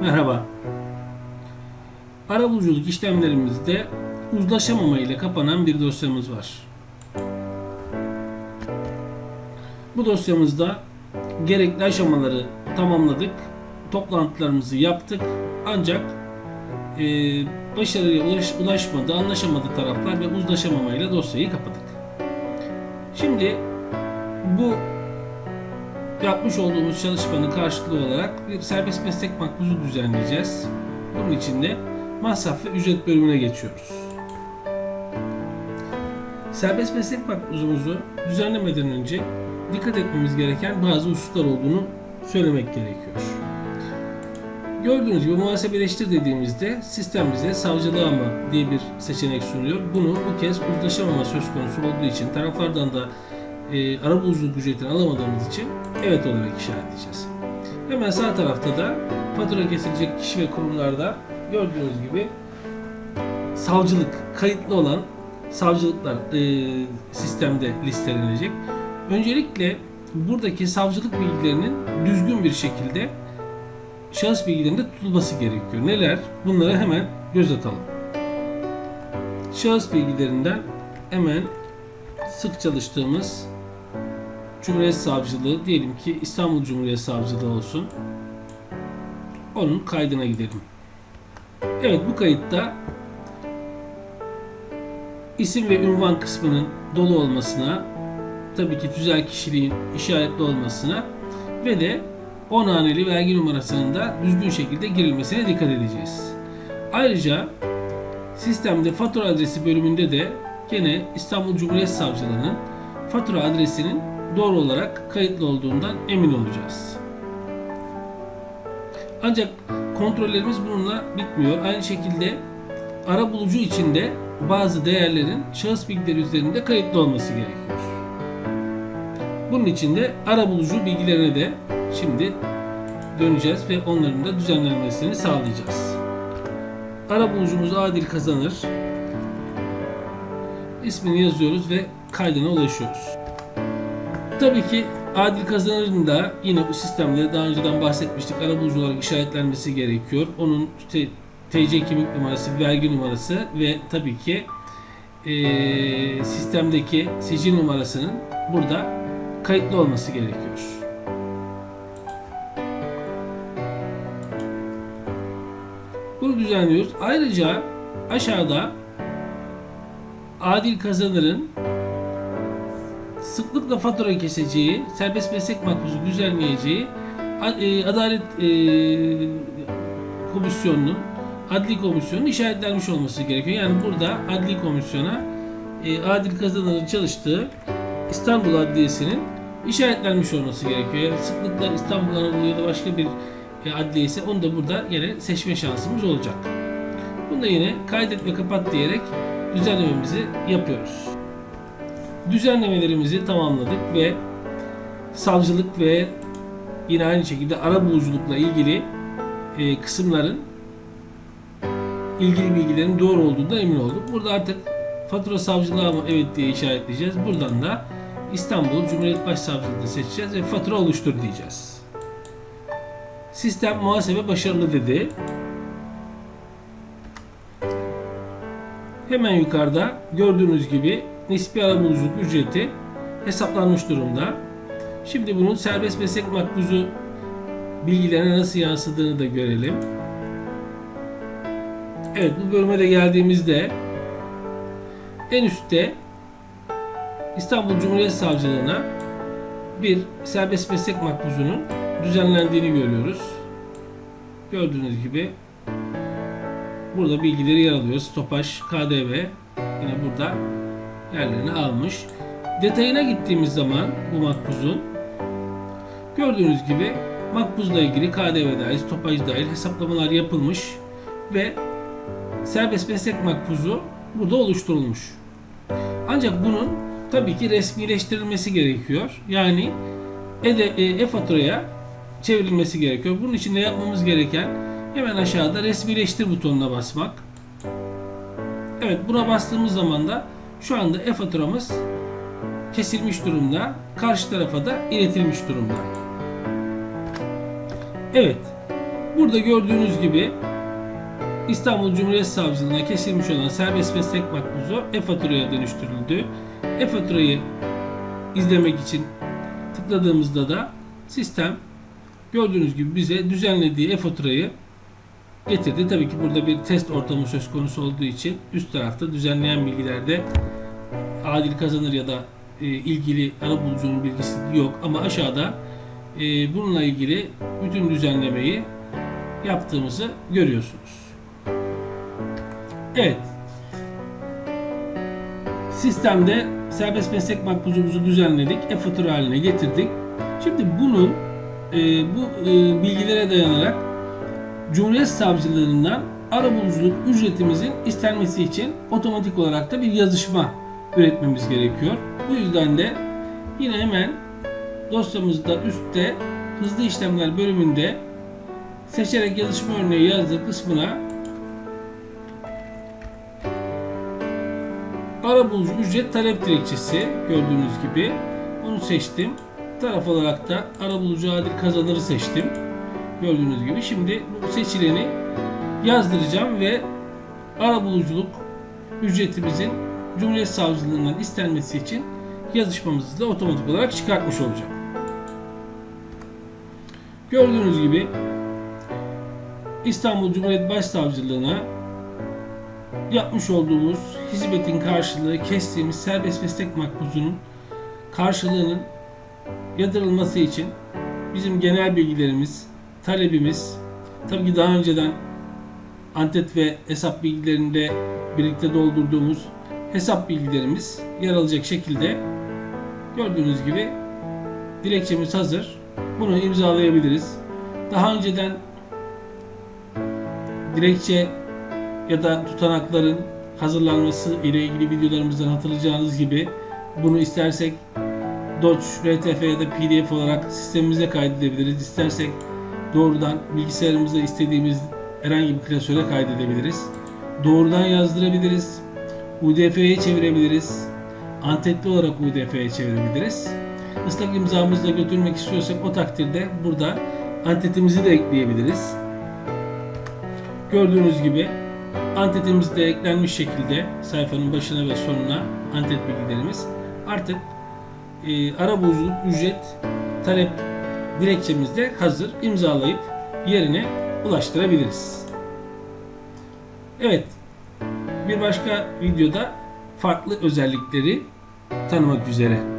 Merhaba. Arabuluculuk işlemlerimizde uzlaşamama ile kapanan bir dosyamız var. Bu dosyamızda gerekli aşamaları tamamladık, toplantılarımızı yaptık ancak e, başarıya ulaş- ulaşmadı, anlaşamadı taraflar ve uzlaşamamayla dosyayı kapadık. Şimdi bu yapmış olduğumuz çalışmanın karşılığı olarak bir serbest meslek makbuzu düzenleyeceğiz. Bunun için de masraf ve ücret bölümüne geçiyoruz. Serbest meslek makbuzumuzu düzenlemeden önce dikkat etmemiz gereken bazı hususlar olduğunu söylemek gerekiyor. Gördüğünüz gibi muhasebeleştir dediğimizde sistem bize savcılığa mı diye bir seçenek sunuyor. Bunu bu kez uzlaşamama söz konusu olduğu için taraflardan da e, arabuluculuk ücretini alamadığımız için evet olarak işaretleyeceğiz. Hemen sağ tarafta da fatura kesilecek kişi ve kurumlarda gördüğünüz gibi savcılık kayıtlı olan savcılıklar e, sistemde listelenecek. Öncelikle buradaki savcılık bilgilerinin düzgün bir şekilde şahıs bilgilerinde tutulması gerekiyor. Neler? Bunları hemen göz atalım. Şahıs bilgilerinden hemen sık çalıştığımız Cumhuriyet Savcılığı diyelim ki İstanbul Cumhuriyet Savcılığı olsun. Onun kaydına gidelim. Evet bu kayıtta isim ve ünvan kısmının dolu olmasına, tabii ki tüzel kişiliğin işaretli olmasına ve de 10 haneli vergi numarasının da düzgün şekilde girilmesine dikkat edeceğiz. Ayrıca sistemde fatura adresi bölümünde de gene İstanbul Cumhuriyet Savcılığı'nın fatura adresinin doğru olarak kayıtlı olduğundan emin olacağız. Ancak kontrollerimiz bununla bitmiyor. Aynı şekilde ara bulucu için de bazı değerlerin şahıs bilgileri üzerinde kayıtlı olması gerekiyor. Bunun için de ara bulucu bilgilerine de şimdi döneceğiz ve onların da düzenlenmesini sağlayacağız. Ara bulucumuz adil kazanır. İsmini yazıyoruz ve kaydına ulaşıyoruz. Tabii ki adil kazanırın da yine bu sistemde daha önceden bahsetmiştik arabulucu olarak işaretlenmesi gerekiyor. Onun TC kimlik numarası, vergi numarası ve tabii ki eee, sistemdeki sicil numarasının burada kayıtlı olması gerekiyor. Bunu düzenliyoruz. Ayrıca aşağıda adil kazanırın sıklıkla fatura keseceği, serbest meslek makbuzu düzenleyeceği a- e, Adalet e, Komisyonu'nun Adli Komisyonu'nun işaretlenmiş olması gerekiyor. Yani burada Adli Komisyon'a e, Adil Kazanır'ın çalıştığı İstanbul Adliyesi'nin işaretlenmiş olması gerekiyor. Yani sıklıkla İstanbul Anadolu ya da başka bir adliye ise onu da burada yine seçme şansımız olacak. Bunu da yine kaydet ve kapat diyerek düzenlememizi yapıyoruz düzenlemelerimizi tamamladık ve savcılık ve yine aynı şekilde ara buluculukla ilgili e, kısımların ilgili bilgilerin doğru olduğundan emin olduk. Burada artık fatura savcılığa mı evet diye işaretleyeceğiz. Buradan da İstanbul Cumhuriyet Başsavcılığı'nı seçeceğiz ve fatura oluştur diyeceğiz. Sistem muhasebe başarılı dedi. Hemen yukarıda gördüğünüz gibi nispi arabuluculuk ücreti hesaplanmış durumda. Şimdi bunun serbest meslek makbuzu bilgilerine nasıl yansıdığını da görelim. Evet bu bölüme de geldiğimizde en üstte İstanbul Cumhuriyet Savcılığına bir serbest meslek makbuzunun düzenlendiğini görüyoruz. Gördüğünüz gibi burada bilgileri yer alıyor. Stopaj, KDV yine burada yerlerini almış. Detayına gittiğimiz zaman bu makbuzun gördüğünüz gibi makbuzla ilgili KDV dahil, stopaj dahil hesaplamalar yapılmış ve serbest meslek makbuzu burada oluşturulmuş. Ancak bunun tabii ki resmileştirilmesi gerekiyor. Yani e, e-faturaya çevrilmesi gerekiyor. Bunun için de yapmamız gereken hemen aşağıda resmileştir butonuna basmak. Evet buna bastığımız zaman da şu anda e-faturamız kesilmiş durumda. Karşı tarafa da iletilmiş durumda. Evet. Burada gördüğünüz gibi İstanbul Cumhuriyet Savcılığına kesilmiş olan serbest meslek makbuzu e-faturaya dönüştürüldü. E-faturayı izlemek için tıkladığımızda da sistem gördüğünüz gibi bize düzenlediği e-faturayı getirdi. Tabii ki burada bir test ortamı söz konusu olduğu için üst tarafta düzenleyen bilgilerde adil kazanır ya da e, ilgili arabulucunun bilgisi yok ama aşağıda e, bununla ilgili bütün düzenlemeyi yaptığımızı görüyorsunuz. Evet. Sistemde serbest meslek makbuzumuzu düzenledik. E-fatura haline getirdik. Şimdi bunun e, bu e, bilgilere dayanarak Cumhuriyet Savcılığından arabuluculuk ücretimizin istenmesi için otomatik olarak da bir yazışma üretmemiz gerekiyor. Bu yüzden de yine hemen dosyamızda üstte hızlı işlemler bölümünde seçerek yazışma örneği yazdığı kısmına arabulucu ücret talep dilekçesi gördüğünüz gibi onu seçtim. Taraf olarak da arabulucu adil kazanırı seçtim. Gördüğünüz gibi şimdi bu seçileni yazdıracağım ve arabuluculuk ücretimizin Cumhuriyet Savcılığından istenmesi için yazışmamızı da otomatik olarak çıkartmış olacağım. Gördüğünüz gibi İstanbul Cumhuriyet Başsavcılığına yapmış olduğumuz hizmetin karşılığı kestiğimiz serbest meslek makbuzunun karşılığının yatırılması için bizim genel bilgilerimiz, talebimiz, tabii ki daha önceden antet ve hesap bilgilerinde birlikte doldurduğumuz hesap bilgilerimiz yer alacak şekilde gördüğünüz gibi dilekçemiz hazır. Bunu imzalayabiliriz. Daha önceden dilekçe ya da tutanakların hazırlanması ile ilgili videolarımızdan hatırlayacağınız gibi bunu istersek Doc, RTF ya da PDF olarak sistemimize kaydedebiliriz. İstersek doğrudan bilgisayarımıza istediğimiz herhangi bir klasöre kaydedebiliriz. Doğrudan yazdırabiliriz. UDF'ye çevirebiliriz. Antetli olarak UDF'ye çevirebiliriz. Islak imzamızla götürmek istiyorsak o takdirde burada antetimizi de ekleyebiliriz. Gördüğünüz gibi antetimiz de eklenmiş şekilde sayfanın başına ve sonuna antet bilgilerimiz. Artık e, arabuluculuk ücret talep dilekçemiz de hazır. imzalayıp yerine ulaştırabiliriz. Evet. Bir başka videoda farklı özellikleri tanımak üzere.